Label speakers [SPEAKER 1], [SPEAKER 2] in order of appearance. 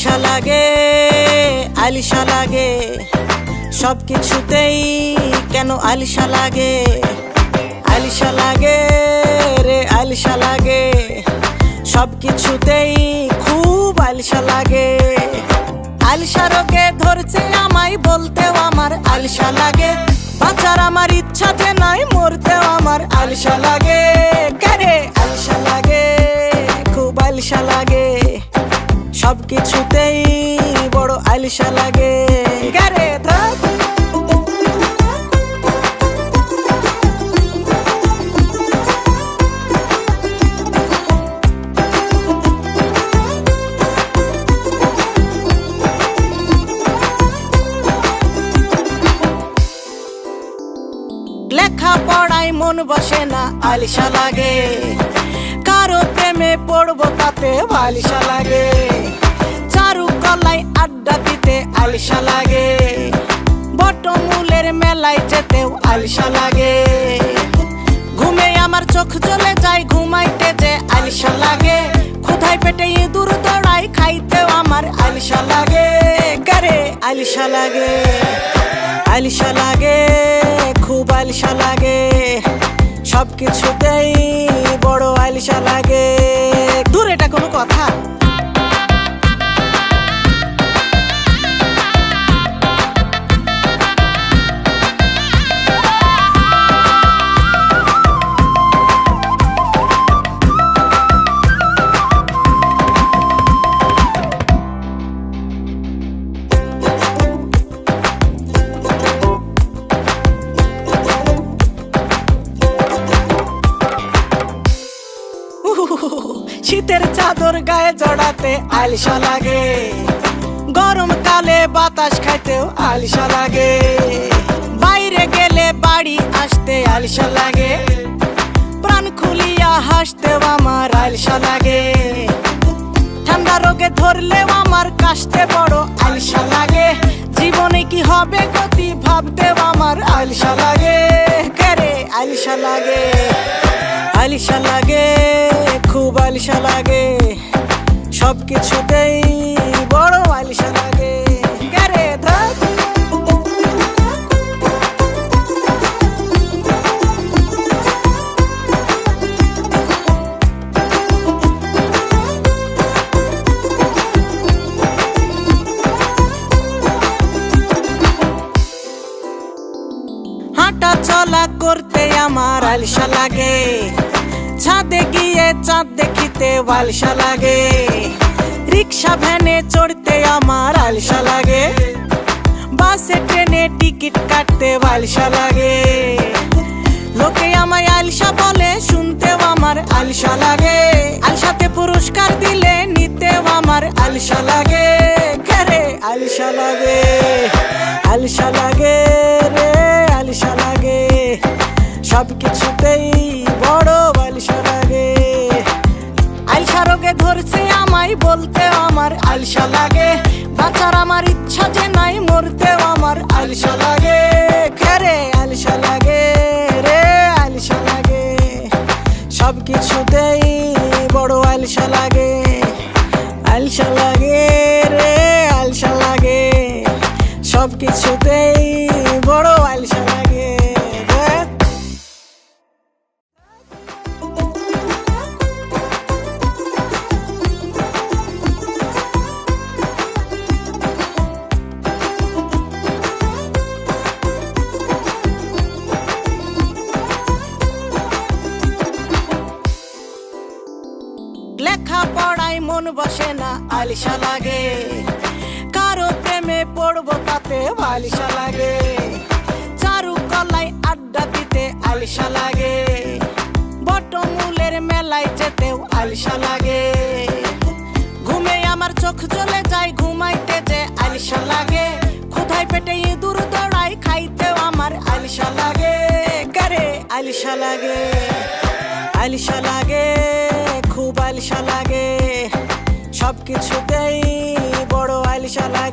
[SPEAKER 1] আলিশা লাগে আলিশা লাগে। সব কিছুতেই কেন আলিশা লাগে? আলিশা লাগে রে, আলিশা লাগে। সব কিছুতেই খুব আলিশা লাগে। আলিশা রোগে ধরছে আমায় বলতেও আমার আলিশা লাগে। বাঁচার আমার ইচ্ছা যে নাই, মরতেও আমার আলিশা লাগে। কিছুতেই বড় আলিশা লাগে। কেরে ধর। লেখা পড়ায় মন বসে না, আলিশা লাগে। কারও প্রেমে পড়ব তাতে আলিশা লাগে। চারু কলাই আড্ডা দিতে আলিশা লাগে। বটমূলের মেলায় যেতেও আলিশা লাগে। ঘুমে আমার চোখ চলে যায়, ঘুমাইতে যে আলিশা লাগে। কোথায় পেটে ইঁদুর দৌড়াই খাইতেও আমার আলিশা লাগে। গারে আলিশা লাগে। আলিশা লাগে, খুব আলিশা লাগে। সব কিছুতেই বড় আলিশা লাগে। দূর এটা কোনো কথা? শীতের চাদর গায়ে জড়াতে আলসা লাগে। গরমকালে বাতাস খাইতেও আলসা লাগে। বাইরে গেলে বাড়ি আসতে আলসা লাগে। প্রাণ খুলিয়া হাসতেও আমার আলসা লাগে। ঠান্ডা রোগে ধরলেও আমার কাশতে বড় আলসা লাগে। জীবনে কি হবে গতি ভাবতেও আমার আলসা লাগে। কেরে আলিশা লাগে। আলসা লাগে। আলিশা লাগে সব কিছুতেই বড় আলিশা লাগে। হাঁটা চলা করতে আমার আলসা লাগে। ছাদে গিয়ে চাঁদ দেখিতে আলসা লাগে। রিক্সা ভ্যানে চড়তে আমার আলসা লাগে। বাসে, ট্রেনে টিকিট কাটতে আলসা লাগে। লোকে আমায় আলসা বলে, শুনতেও আমার আলসা লাগে। আলসাতে পুরস্কার দিলে নিতেও আমার আলসা লাগে। কেরে আলসা লাগে আলসা লাগে রে, আলসা লাগে। সব কিছুতেই আমায় বলতে আমার আলসা লাগে। বাঁচার আমার ইচ্ছা যে নাই, মরতেও আমার আলসা লাগে। খেরে আলসা লাগে? রে আলসা লাগে। সব কিছুতেই বড় আলসা লাগে। আলসা লাগে, রে আলসা লাগে। সব কিছুতেই লেখা পড়ায় মন বসে না, আলিশা লাগে। কারও প্রেমে পড়ব তাতে আলিশা লাগে। চারু কলাই আড্ডা দিতে আলিশা লাগে। বটমূলের মেলায় যেতেও আলিশা লাগে। ঘুমে আমার চোখ চলে যায়, ঘুমাইতে যে আলিশা লাগে। কোথায় পেটে ইঁদুর দৌড়াই খাইতেও আমার আলিশা লাগে। কারে আলিশা লাগে। আলিশা লাগে। আলিশা লাগে। সব কিছুতেই বড় আইলসা লাগে।